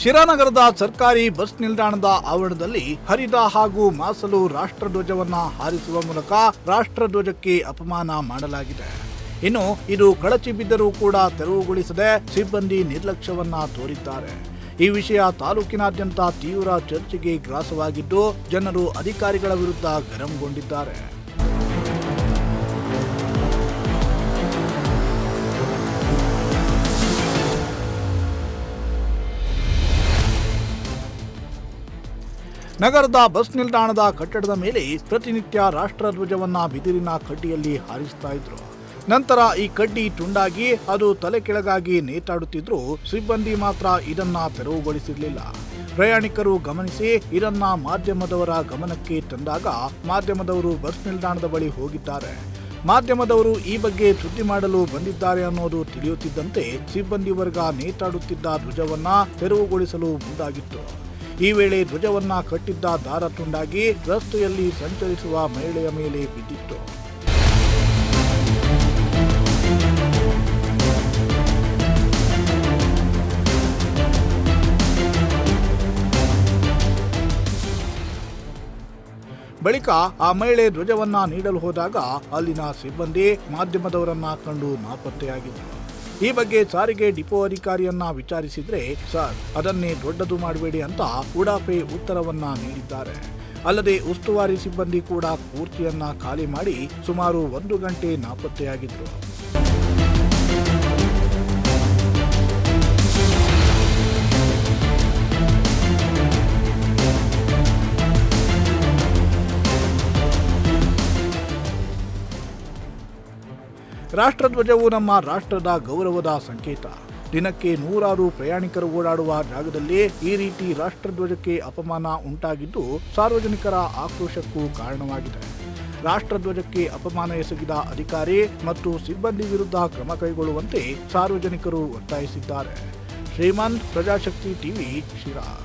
ಶಿರಾನಗರದ ಸರ್ಕಾರಿ ಬಸ್ ನಿಲ್ದಾಣದ ಆವರಣದಲ್ಲಿ ಹರಿದ ಹಾಗೂ ಮಾಸಲು ರಾಷ್ಟ್ರಧ್ವಜವನ್ನ ಹಾರಿಸುವ ಮೂಲಕ ರಾಷ್ಟ್ರಧ್ವಜಕ್ಕೆ ಅಪಮಾನ ಮಾಡಲಾಗಿದೆ. ಇನ್ನು ಇದು ಕಳಚಿ ಬಿದ್ದರೂ ಕೂಡ ತೆರವುಗೊಳಿಸದೆ ಸಿಬ್ಬಂದಿ ನಿರ್ಲಕ್ಷ್ಯವನ್ನ ತೋರಿದ್ದಾರೆ. ಈ ವಿಷಯ ತಾಲೂಕಿನಾದ್ಯಂತ ತೀವ್ರ ಚರ್ಚೆಗೆ ಗ್ರಾಸವಾಗಿದ್ದು, ಜನರು ಅಧಿಕಾರಿಗಳ ವಿರುದ್ಧ ಗರಂಗೊಂಡಿದ್ದಾರೆ. ನಗರದ ಬಸ್ ನಿಲ್ದಾಣದ ಕಟ್ಟಡದ ಮೇಲೆ ಪ್ರತಿನಿತ್ಯ ರಾಷ್ಟ್ರಧ್ವಜವನ್ನ ಬಿದಿರಿನ ಕಡ್ಡಿಯಲ್ಲಿ ಹಾರಿಸ್ತಾ ಇದ್ರು. ನಂತರ ಈ ಕಡ್ಡಿ ತುಂಡಾಗಿ ಅದು ತಲೆ ಕೆಳಗಾಗಿ ನೇತಾಡುತ್ತಿದ್ರು. ಸಿಬ್ಬಂದಿ ಮಾತ್ರ ಇದನ್ನ ತೆರವುಗೊಳಿಸಿರಲಿಲ್ಲ. ಪ್ರಯಾಣಿಕರು ಗಮನಿಸಿ ಇದನ್ನ ಮಾಧ್ಯಮದವರ ಗಮನಕ್ಕೆ ತಂದಾಗ ಮಾಧ್ಯಮದವರು ಬಸ್ ನಿಲ್ದಾಣದ ಬಳಿ ಹೋಗಿದ್ದಾರೆ. ಮಾಧ್ಯಮದವರು ಈ ಬಗ್ಗೆ ಸುದ್ದಿ ಮಾಡಲು ಬಂದಿದ್ದಾರೆ ಅನ್ನೋದು ತಿಳಿಯುತ್ತಿದ್ದಂತೆ ಸಿಬ್ಬಂದಿ ವರ್ಗ ನೇತಾಡುತ್ತಿದ್ದ ಧ್ವಜವನ್ನ ತೆರವುಗೊಳಿಸಲು ಮುಂದಾಗಿತ್ತು. ಈ ವೇಳೆ ಧ್ವಜವನ್ನ ಕಟ್ಟಿದ್ದ ದಾರ ತುಂಡಾಗಿ ರಸ್ತೆಯಲ್ಲಿ ಸಂಚರಿಸುವ ಮಹಿಳೆಯ ಮೇಲೆ ಬಿದ್ದಿತ್ತು. ಬಳಿಕ ಆ ಮಹಿಳೆ ಧ್ವಜವನ್ನ ನೀಡಲು ಹೋದಾಗ ಅಲ್ಲಿನ ಸಿಬ್ಬಂದಿ ಮಾಧ್ಯಮದವರನ್ನ ಕಂಡು ನಾಪತ್ತೆಯಾಗಿದ್ರು ಈ ಬಗ್ಗೆ ಸಾರಿಗೆ ಡಿಪೋ ಅಧಿಕಾರಿಯನ್ನ ವಿಚಾರಿಸಿದ್ರೆ, ಸರ್, ಅದನ್ನೇ ದೊಡ್ಡದು ಮಾಡಬೇಡಿ ಅಂತ ಉಡಾಫೆ ಉತ್ತರವನ್ನ ನೀಡಿದ್ದಾರೆ. ಅಲ್ಲದೆ ಉಸ್ತುವಾರಿ ಸಿಬ್ಬಂದಿ ಕೂಡ ಪೂರ್ತಿಯನ್ನ ಖಾಲಿ ಮಾಡಿ ಸುಮಾರು ಒಂದು ಗಂಟೆ ನಾಪತ್ತೆಯಾಗಿದ್ರು. ರಾಷ್ಟ್ರಧ್ವಜವು ನಮ್ಮ ರಾಷ್ಟ್ರದ ಗೌರವದ ಸಂಕೇತ. ದಿನಕ್ಕೆ ನೂರಾರು ಪ್ರಯಾಣಿಕರು ಓಡಾಡುವ ಜಾಗದಲ್ಲಿ ಈ ರೀತಿ ರಾಷ್ಟ್ರಧ್ವಜಕ್ಕೆ ಅಪಮಾನ ಉಂಟಾಗಿದ್ದು ಸಾರ್ವಜನಿಕರ ಆಕ್ರೋಶಕ್ಕೂ ಕಾರಣವಾಗಿದೆ. ರಾಷ್ಟ್ರಧ್ವಜಕ್ಕೆ ಅಪಮಾನ ಎಸಗಿದ ಅಧಿಕಾರಿ ಮತ್ತು ಸಿಬ್ಬಂದಿ ವಿರುದ್ಧ ಕ್ರಮ ಕೈಗೊಳ್ಳುವಂತೆ ಸಾರ್ವಜನಿಕರು ಒತ್ತಾಯಿಸಿದ್ದಾರೆ. ಶ್ರೀಮಂತ್ ಪ್ರಜಾಶಕ್ತಿ ಟಿವಿ ಶಿರಾ.